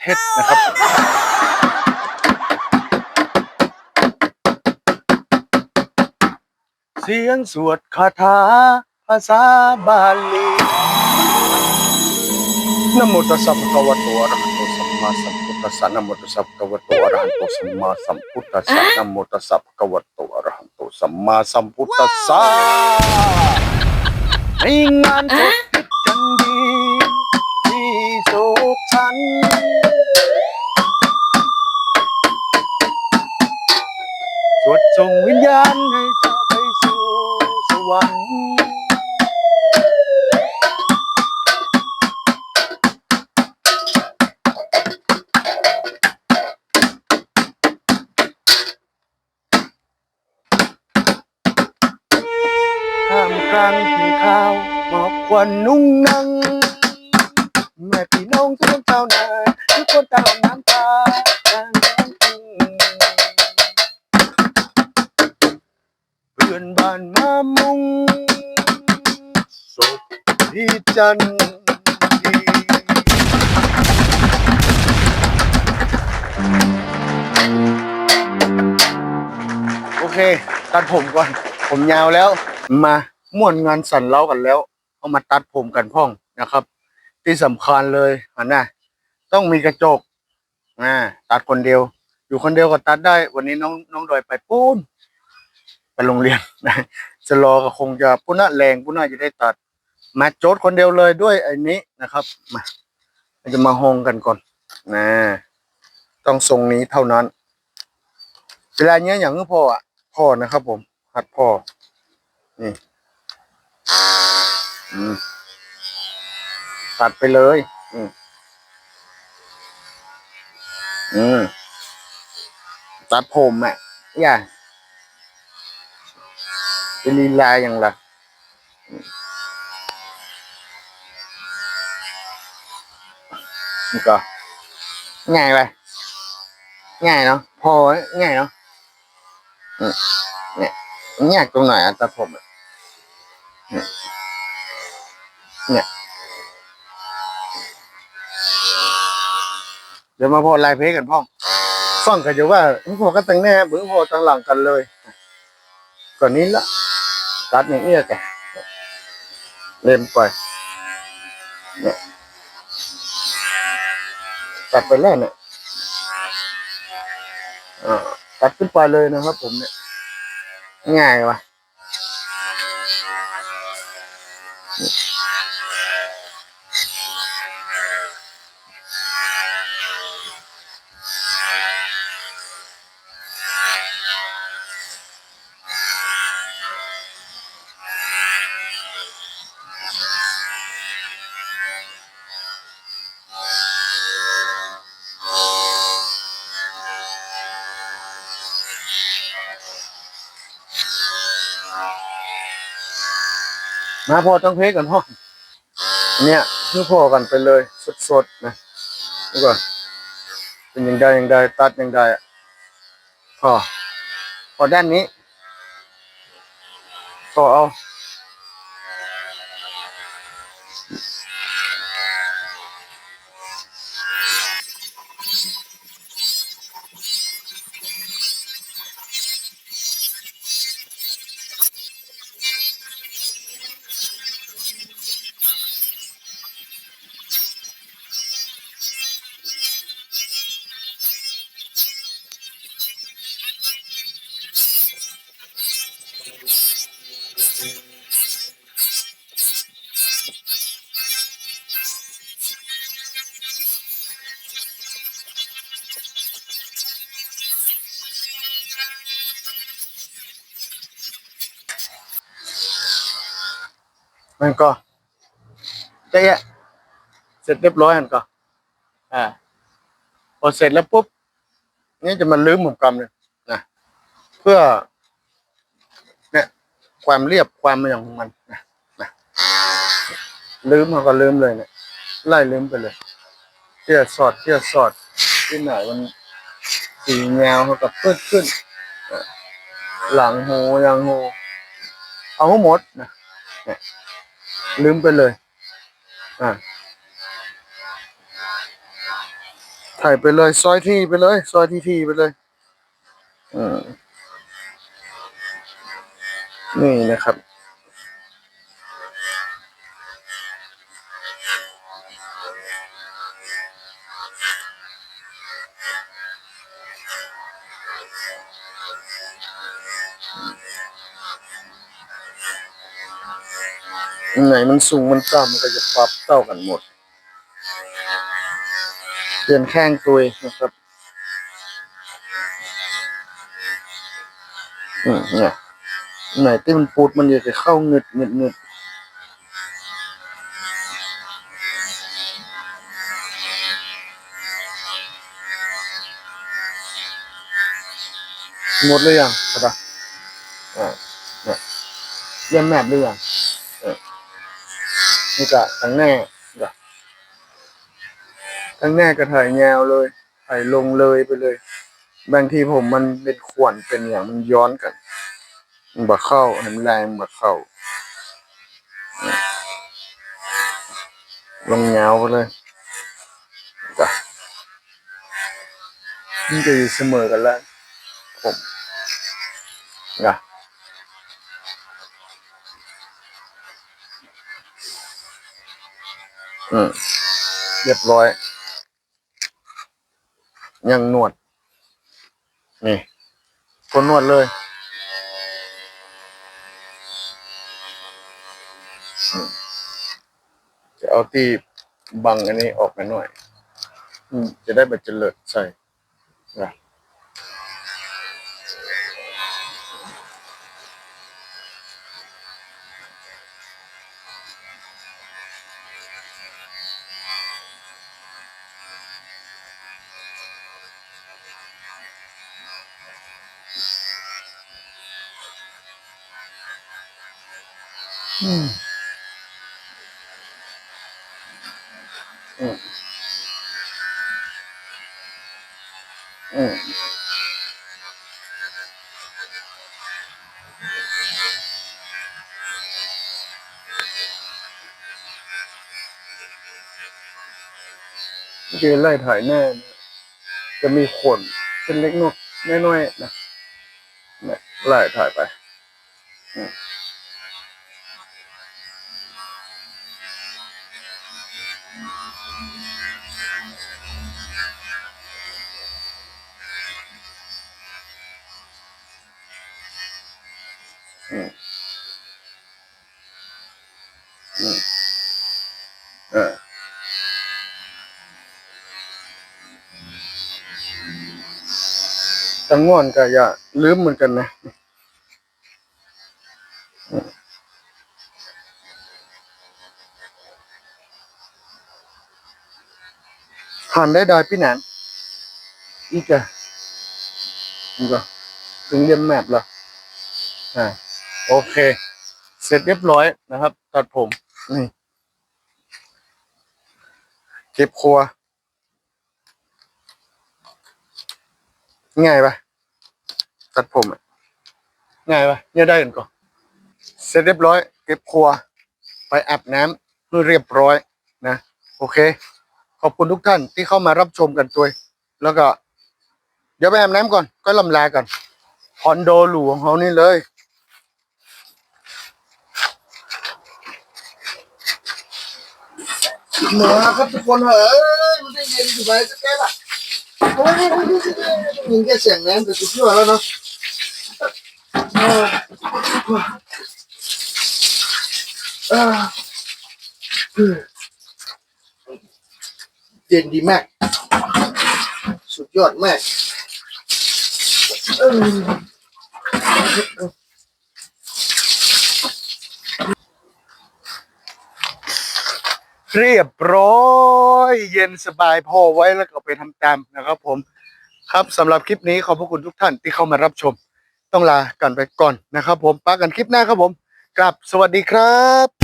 เทศเทศนะครับ เสียงสวดคาถาภาษาบาลีนะโมตัสสะภะคะวะโตอะระหะโตสัมมาสัมพุทธัสสะนะโมตัสสะภะคะวะโตอะระหะโตสัมมาสัมพุทธัสสะนะโมตัสสะภะคะวะโตอะระหะโตสัมมาสัมพุทธัสสะในงานศพพิจันดีที่โศ สัน สวดส่งวิญญาณให้เจ้าไปสู่สวรรค์ท่ามกลางหินข้าวหมอกควันนุ่งนัง จันโอเค ตัดผมก่อน ผมยาวแล้ว มาม่วนงานสั่นเล้ากันแล้ว เอามาตัดผมกันพ่องนะครับ ที่สำคัญเลยอันน่ะต้องมีกระจกอ่าตัดคนเดียว อยู่คนเดียวก็ตัดได้ วันนี้น้องน้องดอยไปปูนไปโรงเรียนนะจะรอก็คงจะปุ้น่าแรงปุ้น่าจะได้ตัด มาโจทย์คนเดียวเลยด้วยไอ้นี้นะครับ มาเราจะมาฮงกันก่อนนะต้องทรงนี้เท่านั้น เวลาเนี้ยอย่างที่พ่ออะพ่อนะครับ ผม หัดพ่อนี่ตัดไปเลย อืมอืมตัดผมอะอย่าเป็นลีลาอย่างละ นี่ก็ง่ายไปง่ายเนาะพอง่ายเนาะเนี่ยยากตรงไหนอะตัดผมเนี่ยเดี๋ยวมาพอลายเพลกันพ่องฟังกันอยู่ว่าพอกันตั้งแน่บื้องพอตั้งหลังกันเลยก่อนนี้ละตัดอย่างเอี้ยแกเล่มไปเนี่ย ตัดไปแล้วเนี่ยอ่าตัดขึ้นไปเลยนะครับ ผมเนี่ย ง่ายว่ะ มาพอต้องเพลกันพ่อเนี่ยคือพอกันไปเลยสดๆนะดูก่อนเป็นยังไงยังไดตัดยังไงอะพอพอด้านนี้พอเอา มันก็เจ๊ะเสร็จเรียบร้อยมันก็ อ่า พอเสร็จแล้วปุ๊บนี่จะมาลื้อหมุมกรรมเลยนะเพื่อ เนี่ย ความเรียบความอย่างของมันนะนะลืมมันก็ลืมเลยเนี่ยไล่ลืมไปเลยเที่ยสอดเที่ยสอดที่ไหนมันสีแนวเขากับขึ้นขึ้นอะหลังหูยังหูเอาให้หมดนะเนี่ย ลืมไปเลย อ่าถ่ายไปเลย ซอยที่ไปเลย ซอยที่ที่ไปเลยอืมนี่นะครับ ไหนมันสูงมันต่ำมันก็จะปรับเท่ากันหมด เปลี่ยนแข้งตัวนะครับอืมเนี่ยไหนที่มันปูดมันอยากจะเข้าเงึดเงึดเงึดหมดเลยยังใช่ปะอ่าเนี่ยเยี่ยมแมบหรือยัง นี่ก็ทั้งแน่ก็ทั้งแน่ก็ถ่ายแนวเลยถ่ายลงเลยไปเลย บางทีผมมันเป็นขวนเป็นอย่างมันย้อนกันมันบ่เข้าให้มันแรงบ่เข้า ลงเงาไปเลยจ้ะมันจะอยู่เสมอกันแล้วผมนะ อืมเรียบร้อย ยังนวด นี่คนนวดเลยจะเอาที่บังอันนี้ออกมาหน่อยอืมจะได้แบบเจริญใส่ อืมอืมอืมคือไล่ถ่ายแน่ จะมีขนเป็นเล็กน้อยน้อยๆนะไล่ถ่ายไปอืม อืมเออตังง่อนก็อย่าลืมเหมือนกันนะหันได้ดอยพี่แหนนอีกอะอีกอะถึงเรียนแมปแล้วอ่า โอเค เสร็จเรียบร้อยนะครับ ตัดผมนี่เก็บครัว ง่ายปะตัดผมง่ายปะเนี่ยได้กันก่อนเสร็จเรียบร้อย เก็บครัว ไปอาบน้ำให้เรียบร้อยนะ โอเค ขอบคุณทุกท่านที่เข้ามารับชมกันตัวแล้วก็ เดี๋ยวไปอาบน้ำก่อน ก็ลำลากันคอนโดหรูของเขานี่เลย หนาครับทุกคนเฮ้ยมันได้เย็นอยู่ไหมสักแก้วอะโอ้ยยิงแค่เสียงน้ำแต่สุดยอดแล้วเนาะอ่าอ่าเย็นดีมาก สุดยอดมากเออ เรียบร้อย เย็นสบายพอไว้แล้วก็ไปทำตามนะครับผม ครับสำหรับคลิปนี้ขอบพระคุณทุกท่านที่เข้ามารับชม ต้องลากันไปก่อนนะครับผมปากันคลิปหน้าครับผมกลับสวัสดีครับ